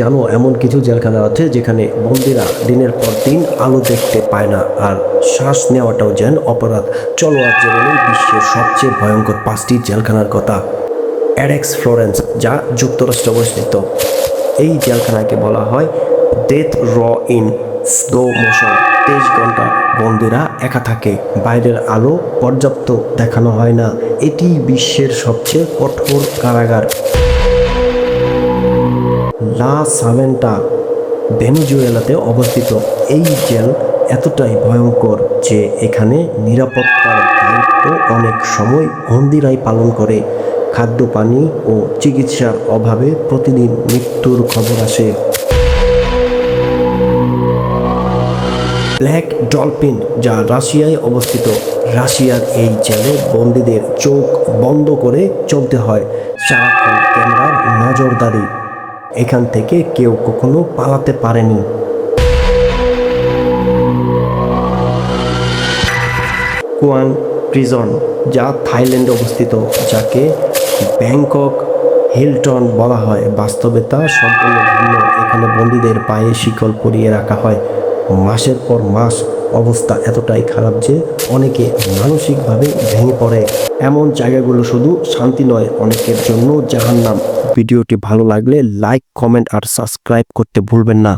জানো, এমন কিছু জেলখানা আছে যেখানে বন্দিরা দিনের পর দিন আলো দেখতে পায় না, আর শ্বাস নেওয়াটাও যেন অপরাধ। চলো আজ জেনে বিশ্বের সবচেয়ে ভয়ঙ্কর পাঁচটি জেলখানার কথা। অ্যাডেক্স ফ্লোরেন্স, যা যুক্তরাষ্ট্রে অবস্থিত। এই জেলখানাকে বলা হয় ডেথ র ইন স্লো মোশন। তেইশ ঘণ্টা বন্দিরা একা থাকে, বাইরের আলো পর্যাপ্ত দেখানো হয় না। এটি বিশ্বের সবচেয়ে কঠোর কারাগার। লা সাভেন্টা ভেনেজুয়েলাতে অবস্থিত এই জেল এতটাই ভয়ঙ্কর যে এখানে নিরাপত্তার দায়িত্ব অনেক সময় বন্দিরাই পালন করে। খাদ্য পানি ও চিকিৎসার অভাবে প্রতিদিন মৃত্যুর খবর আসে। ব্ল্যাক ডলফিন, যা রাশিয়ায় অবস্থিত, রাশিয়ার এই জেলে বন্দীদের চোখ বন্ধ করে চলতে হয়। সারাক্ষণ ক্যামেরার নজরদারি। এখান থেকে কেউ কখনো পালাতে পারেনি। কুয়াং প্রিজন, যা থাইল্যান্ডে অবস্থিত, যাকে ব্যাংকক হিলটন বলা হয়। বাস্তবে তা সম্পূর্ণ ভিন্ন। এখানে বন্দীদের পায়ে শিকল পরিয়ে রাখা হয়। মাসের পর মাস অবস্থা এতটাই খারাপ যে অনেকে মানসিকভাবে ভেঙে পড়ে। এমন জায়গাগুলো শুধু শান্তি নয়, অনেকের জন্য জাহান্নাম। ভিডিওটি ভালো লাগলে লাইক কমেন্ট আর সাবস্ক্রাইব করতে ভুলবেন না।